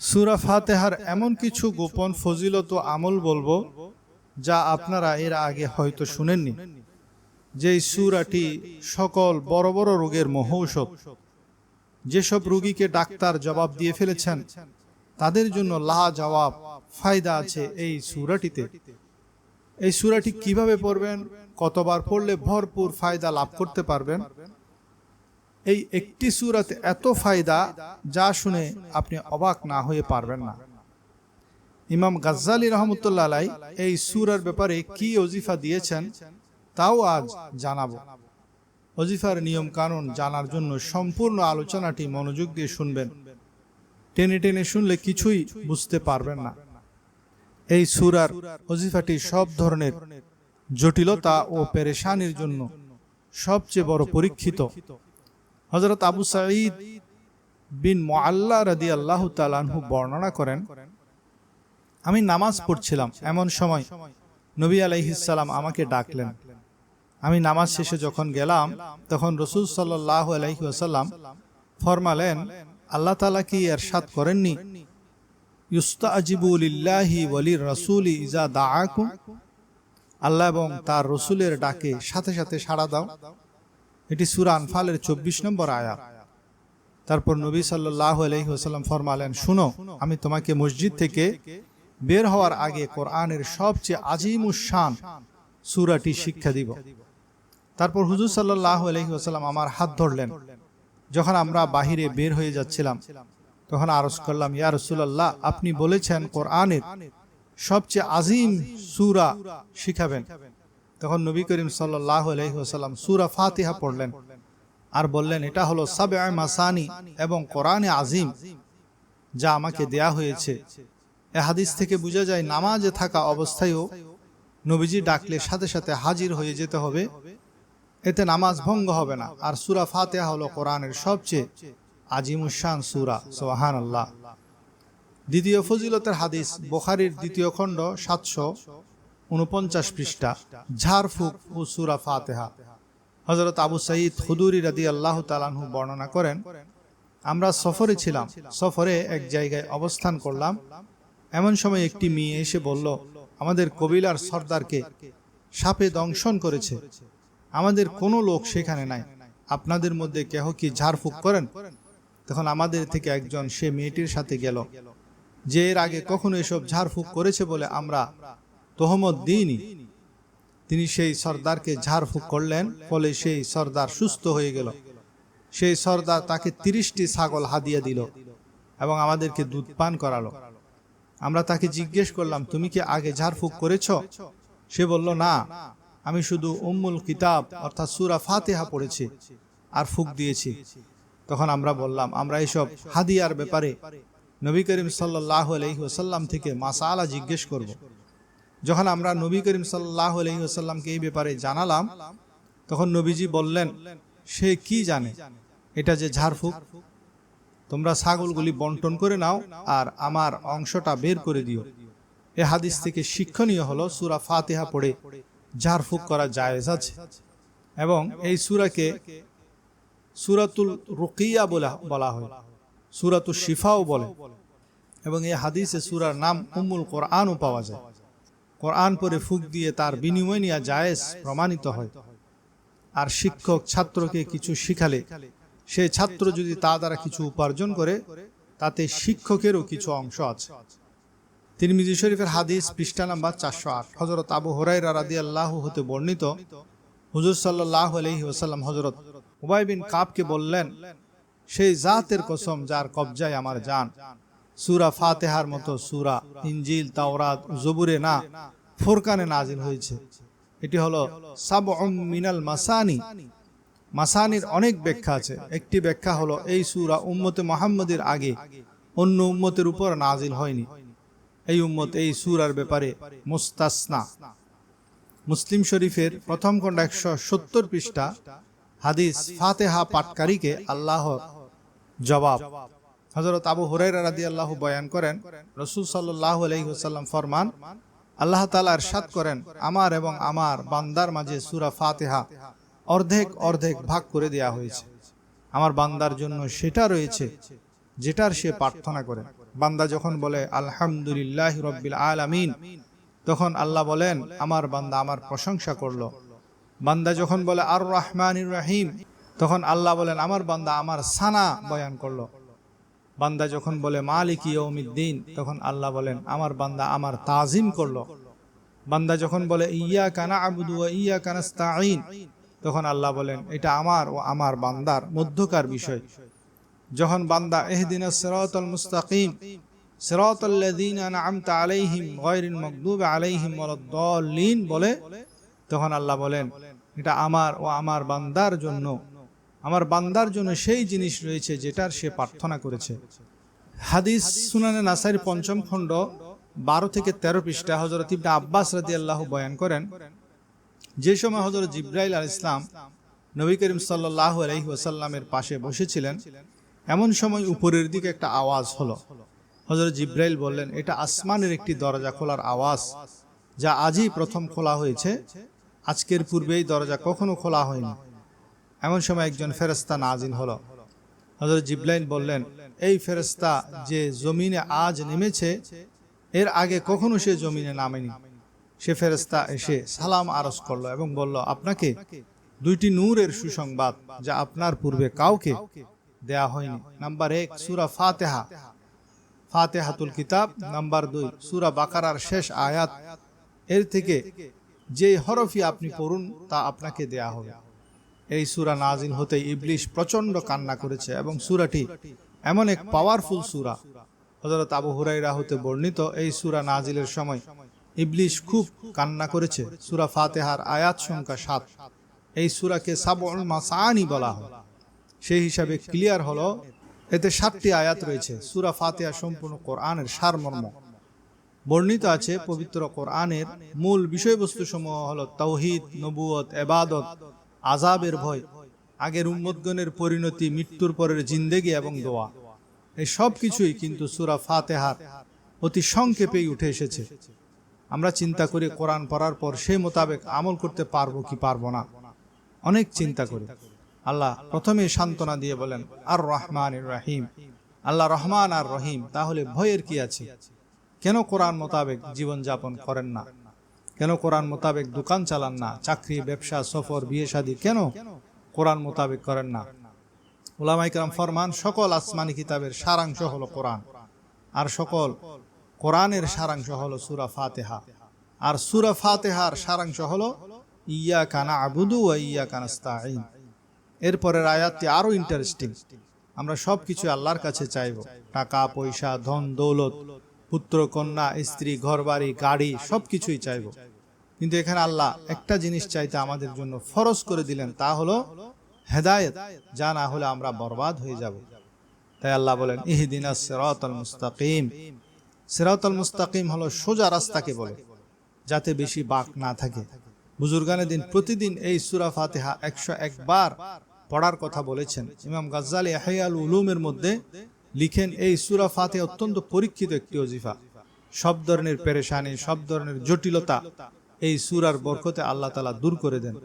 সুরা ফাতেহার এমন কিছু গোপন ফজিলত আমল বলব, যা আপনারা এর আগে হয়তো শুনেননি। যেই সুরাটি সকল বড় বড় রোগের মহৌষধ যেসব রোগীকে ডাক্তার জবাব দিয়ে ফেলেছেন, তাদের জন্য লা জবাব ফায়দা আছে এই সুরাটিতে। এই সুরাটি কীভাবে পড়বেন, কতবার পড়লে ভরপুর ফায়দা লাভ করতে পারবেন এই একটি সুরাতে এত ফায়দা যা শুনে আপনি অবাক না হয়ে পারবেন না। ইমাম গাজ্জালি রহমতুল্লাহ আলাই এই সুরার ব্যাপারে কি অজিফা দিয়েছেন তাও আজ জানাব। অজিফার নিয়ম কানুন জানার জন্য সম্পূর্ণ আলোচনাটি মনোযোগ দিয়ে শুনবেন। টেনে টেনে শুনলে কিছুই বুঝতে পারবেন না। এই সুরার অজিফাটি সব ধরনের জটিলতা ও পেরেশানির জন্য সবচেয়ে বড় পরীক্ষিত। হজরত আবু সাঈদ বিন মোয়াল্লা রাদি আল্লাহ তালানহু বর্ণনা করেন, আমি নামাজ পড়ছিলাম এমন সময় নবী আলাইহিসাল্লাম আমাকে ডাকলেন। আমি নামাজ শেষে যখন গেলাম, তখন রসুল সাল্লাহ আলাইহি আসাল্লাম ফরমালেন, আল্লাহ তালা কি এরশাদ করেননি? ইউস্তা আজিবুলিল্লাহি ওয়ালির রসুল ইজা দাআকুম। আল্লাহ এবং তার রসুলের ডাকে সাথে সাথে সাড়া দাও। এটি সুরা আনফালের চব্বিশ নম্বর আয়াত। তারপর নবী সাল্লাহ আলহিহাসাল্লাম ফরমালেন, শুনো, আমি তোমাকে মসজিদ থেকে বের হওয়ার আগে কোরআনের সবচেয়ে আজিমুসান সুরাটি শিক্ষা দিব। তারপর হুজুর সাল্লাহ আলহিহাসাল্লাম আমার হাত ধরলেন। যখন আমরা বাহিরে বের হয়ে যাচ্ছিলাম, তখন আরজ করলাম, ইয়া রসুল্লাহ আপনি বলেছেন কোরআনের সবচেয়ে আজিম সুরা শিখাবেন। তখন নবী করিম সাল্লাহ আলহিহাসাল্লাম সুরা ফাতিহা পড়লেন আর বললেন, এটা হলো সাবে মাসানি এবং কোরআনে আজিম যা আমাকে দেয়া হয়েছে। এ হাদিস থেকে বোঝা যায়, নামাজে থাকা অবস্থায়ও নবীজি ডাকলে সাথে সাথে হাজির হয়ে যেতে হবে। এতে নামাজ ভঙ্গ হবে না। আর সুরা ফাতেহা হলো কোরআনের সবচেয়ে আজিমুসান সুরা। সোহান আল্লাহ দ্বিতীয় ফজিলতের হাদিস, বোখারির দ্বিতীয় খণ্ড সাতশো উনপঞ্চাশ পৃষ্ঠা, ঝাড়ফুক ও সুরা ফাতেহা। হজরত আবু সাইদ খুদুরি রাদি আল্লাহ তালানহু বর্ণনা করেন, আমরা সফরে ছিলাম, সফরে এক জায়গায় অবস্থান করলাম। এমন সময় একটি মেয়ে এসে বলল, আমাদের কবিলার সর্দারকে সাপে দংশন করেছে। আমাদের কোনো লোক সেখানে নাই। আপনাদের মধ্যে কেহ কি ঝাড়ফুঁক করেন? তখন আমাদের থেকে একজন সে মেয়েটির সাথে গেল। যে এর আগে কখনো এসব ঝাড়ফুঁক করেছে বলে আমরা তোহমত দিইনি। তিনি সেই সর্দারকে ঝাড়ফুঁক করলেন, ফলে সেই সর্দার সুস্থ হয়ে গেল। সেই সর্দার তাকে তিরিশটি ছাগল হাদিয়া দিল এবং আমাদেরকে দুধ পান করালো। আমরা তাকে জিজ্ঞেস করলাম, তুমি কি আগে ঝাড়ফুঁক করেছ? সে বলল, না, আমি শুধু উম্মুল কিতাব, অর্থাৎ সুরা ফাতেহা পড়েছি আর ফুক দিয়েছি। তখন আমরা বললাম, আমরা এসব হাদিয়ার ব্যাপারে নবী করিম সাল্লাহ আলহিহাসাল্লাম থেকে মাসালা জিজ্ঞেস করব। যখন আমরা নবী করিম সাল্লাহ আলহিহাসাল্লামকে এই ব্যাপারে জানালাম, তখন নবীজি বললেন, সে কি জানে? এটা যে ঝাড়ফুঁক। তোমরা ছাগলগুলি বন্টন করে নাও আর আমার অংশটা বের করে দিও। এ হাদিস থেকে শিক্ষণীয় হলো, সুরা ফাতেহা পড়ে ঝাড়ফুঁক করা জায়েজ আছে এবং এই সুরাকে সুরাতুল রুকিয়া বলা বলা হয় সুরাতুল শিফাও বলে এবং এই হাদিসে সুরার নাম উম্মুল কোরআনও পাওয়া যায়। কোরআন পরে ফুক দিয়ে তার বিনিময় নেওয়া জায়েজ প্রমাণিত হয়। আর শিক্ষক ছাত্রকে কিছু শিখালে, সে ছাত্র যদি তা দ্বারা কিছু উপার্জন করে, তাতে শিক্ষকেরও কিছু অংশ আছে। তিরমিজি শরীফের হাদিস পৃষ্ঠা নাম্বার চারশো আট হজরত আবু হরাই রাদি আল্লাহ হতে বর্ণিত, হুজুর সাল্লাহ আলহি ওসাল্লাম হজরত উবাই বিন কাপকে বললেন, সেই জাতের কসম যার কবজায় আমার জান। সুরা ফাতেহার মতো সুরা ইঞ্জিল তাওরাত, জবুরে না, ফোরকানে নাজিল হয়েছে। এটি হলো সাব মিনাল মাসানি। মাসানির অনেক ব্যাখ্যা আছে। একটি ব্যাখ্যা হলো এই সুরা উম্মতে মোহাম্মদের আগে অন্য উম্মতের উপর নাজিল হয়নি। এই উম্মত এই সুরার ব্যাপারে মুস্তাসনা। মুসলিম শরীফের প্রথম খণ্ড একশো সত্তর পৃষ্ঠা, হাদিস ফাতেহা পাটকারীকে আল্লাহর জবাব। হজরত আবু হুরাইরা রাদি আল্লাহ বয়ান করেন, রসুল সাল্লাহ আলহিহাল্লাম ফরমান, আল্লাহ তালা সাত করেন, আমার এবং আমার বান্দার মাঝে সুরা ফাতেহা অর্ধেক অর্ধেক ভাগ করে দেয়া হয়েছে। আমার বান্দার জন্য সেটা রয়েছে যেটার সে প্রার্থনা করে। বান্দা যখন বলে, আলহামদুলিল্লাহ রব্বিল আলামিন, তখন আল্লাহ বলেন, আমার বান্দা আমার প্রশংসা করল। বান্দা যখন বলে আর রহমানির রাহিম, তখন আল্লাহ বলেন, আমার বান্দা আমার সানা বয়ান করল। বান্দা যখন বলে, মালিক ইয়ৌমিদ্দিন তখন আল্লাহ বলেন, আমার বান্দা আমার তাজিম করল। বান্দা যখন বলে ইয়া কানা আবুদু ইয়া কানাস্তাইন তখন আল্লাহ বলেন, এটা আমার ও আমার বান্দার মধ্যকার বিষয়। যখন বান্দা, এহদিনা সিরাতাল মুস্তাকিম আলাইহিম বলে, তখন আল্লাহ বলেন, এটা আমার ও আমার বান্দার জন্য। আমার বান্দার জন্য সেই জিনিস রয়েছে যেটার সে প্রার্থনা করেছে। হাদিস সুনানে নাসাইর পঞ্চম খণ্ড, বারো থেকে তেরো পৃষ্ঠা হজরত ইবনে আব্বাস রাদি আল্লাহ বয়ান করেন, যে সময় হজরত জিব্রাইল আল ইসলাম নবী করিম সাল্লাহ আলহি ওসাল্লামের পাশে বসেছিলেন, এমন সময় উপরের দিকে একটা আওয়াজ হলো। হজরত জিব্রাইল বললেন, এটা আসমানের একটি দরজা খোলার আওয়াজ, যা আজই প্রথম খোলা হয়েছে। আজকের পূর্বে এই দরজা কখনো খোলা হয়নি। এমন সময় একজন ফেরেস্তা নাজিল হলো। হজরত জিব্রাইল বললেন, এই ফেরেস্তা যে জমিনে আজ নেমেছে, এর আগে কখনো সে জমিনে নামেনি। সে ফেরেস্তা এসে সালাম আরজ করল এবং বলল, আপনাকে দুইটি নূরের সুসংবাদ, যা আপনার পূর্বে কাউকে দেয়া হয়নি। নাম্বার এক, সুরা ফাতেহা। ফাতেহাতুল কিতাব, নাম্বার দুই, সুরা বাকারার শেষ আয়াত। এর থেকে যে হরফি আপনি পড়ুন, তা আপনাকে দেয়া হবে। এই সুরা নাজিল হতে ইবলিশ প্রচণ্ড কান্না করেছে এবং সুরাটি এমন এক পাওয়ারফুল সুরা। হজরত আবু হুরাইরা হতে বর্ণিত এই সুরা নাজিলের সময় ইবলিশ খুব কান্না করেছে। সুরা ফাতেহার আয়াত সংখ্যা সাত। এই সুরাকে সাবল মাসানি বলা হয়। সেই হিসাবে ক্লিয়ার হলো, এতে সাতটি আয়াত রয়েছে। সুরা ফাতেহা সম্পূর্ণ কোরআনের সারমর্ম। বর্ণিত আছে পবিত্র কোরআনের মূল বিষয়বস্তু সমূহ হলো তৌহিদ, নবুয়ত, এবাদত আজাবের ভয়, আগের উম্মতগণের পরিণতি, মৃত্যুর পরের জিন্দেগি এবং দোয়া। এই সব কিছুই কিন্তু সুরা ফাতেহার অতি সংক্ষেপেই উঠে এসেছে। আমরা চিন্তা করি কোরআন পড়ার পর সেই মোতাবেক আমল করতে পারব কি পারব না? অনেক চিন্তা করি। আল্লাহ প্রথমে সান্ত্বনা দিয়ে বলেন আর রহমান রাহিম। আল্লাহ রহমান আর রহিম, তাহলে ভয়ের কি আছে? কেন কোরআন মোতাবেক জীবন যাপন করেন না? কেন কোরআন মোতাবেক দোকান চালান না? চাকরি, ব্যবসা, সফর, বিয়ে, শাদী কেন কোরআন মোতাবেক করেন না? ওলামাইকরাম ফরমান, সকল আসমানি কিতাবের সারাংশ হলো কোরআন। আর সকল কোরআনের সারাংশ হলো সুরা ফাতেহা। আর সুরা ফাতেহার সারাংশ হলো ইয়া কানা আবুদু ইয়া কানাস্তাইন এরপরের আয়াতটি আরও ইন্টারেস্টিং আমরা সব কিছু আল্লাহর কাছে চাইব। টাকা, পয়সা, ধন, দৌলত। পুত্র, কন্যা, স্ত্রী, ঘরবাড়ি, গাড়ি সব কিছুই চাইব। কিন্তু এখানে আল্লাহ একটা জিনিস চাইতে আমাদের জন্য ফরজ করে দিলেন, তা হলো হেদায়েত, যা না হলে আমরা বরবাদ হয়ে যাব। তাই আল্লাহ বলেন, ইহদিন সিরাতাল মুস্তাকিম। সিরাতাল মুস্তাকিম হলো সোজা রাস্তাকে বলে, যাতে বেশি বাক না থাকে। বুজুর্গানের দিন প্রতিদিন এই সুরা ফাতেহা একশো একবার পড়ার কথা বলেছেন। ইমাম গাজ্জালি আহাইয়াল উলুমের মধ্যে লিখেন, এই সুরা ফাতে অত্যন্ত পরীক্ষিত একটি অজিফা সব ধরনের পেরেশানি, সব ধরনের জটিলতা এই সুরার বরকতে আল্লাহ তালা দূর করে দেন।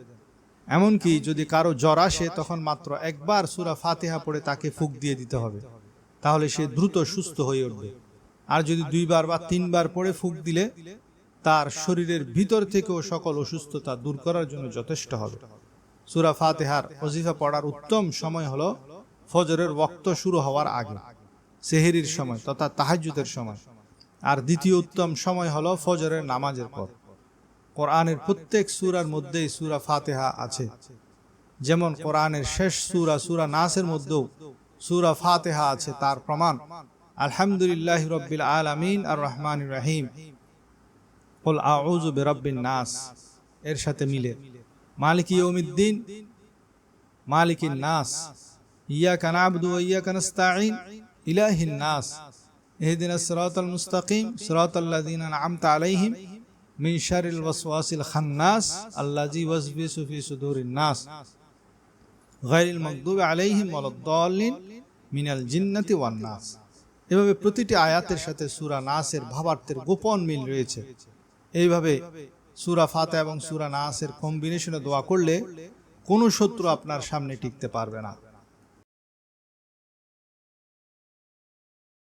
এমনকি যদি কারও জ্বর আসে, তখন মাত্র একবার সুরা ফাতেহা পড়ে তাকে ফুক দিয়ে দিতে হবে। তাহলে সে দ্রুত সুস্থ হয়ে উঠবে। আর যদি দুইবার বা তিনবার পড়ে ফুক দিলে, তার শরীরের ভিতর থেকেও সকল অসুস্থতা দূর করার জন্য যথেষ্ট হবে। সুরা ফাতেহার অজিফা পড়ার উত্তম সময় হলো ফজরের ওক্ত শুরু হওয়ার আগে। সেহেরির সময় তথা তাহাজুদের সময়। আর দ্বিতীয় উত্তম সময় হলো ফজরের নামাজের পর। কোরআনের প্রত্যেক সুরার মধ্যেই সুরা ফাতেহা আছে। যেমন কোরআনের শেষ সুরা সুরা নাসের মধ্যেও সুরা ফাতেহা আছে তার প্রমাণ। আলহামদুলিল্লাহ রব্বিল আলামিন আর রহমান রাহিম। বল আউযু বিরাব্বিন নাস। এর সাথে মিলে। মালিক ইয়ৌমিদ্দিন মালিকিন নাস। ইয়াকা নাবদু ওয়া ইয়াকা নাস্তাঈন। ইলাহিন নাস। এহদিন সরাতল মুস্তাকিম সরাতল্লাদিন আমতা আলাইহিম, মিন শারিল ওয়াসওয়াসিল খান্নাস আল্লাজি ওয়াসবিসু সুফি সুদুরিন নাস। গায়রিল মাগদুবি আলাইহিম ওয়ালাদ-দাল্লিন মিনাল জিন্নাতি ওয়ান নাস। এভাবে প্রতিটি আয়াতের সাথে সুরা নাসের ভাবার্থের গোপন মিল রয়েছে। এইভাবে সুরা ফাতা এবং সুরা নাসের কম্বিনেশনে দোয়া করলে কোনো শত্রু আপনার সামনে টিকতে পারবে না।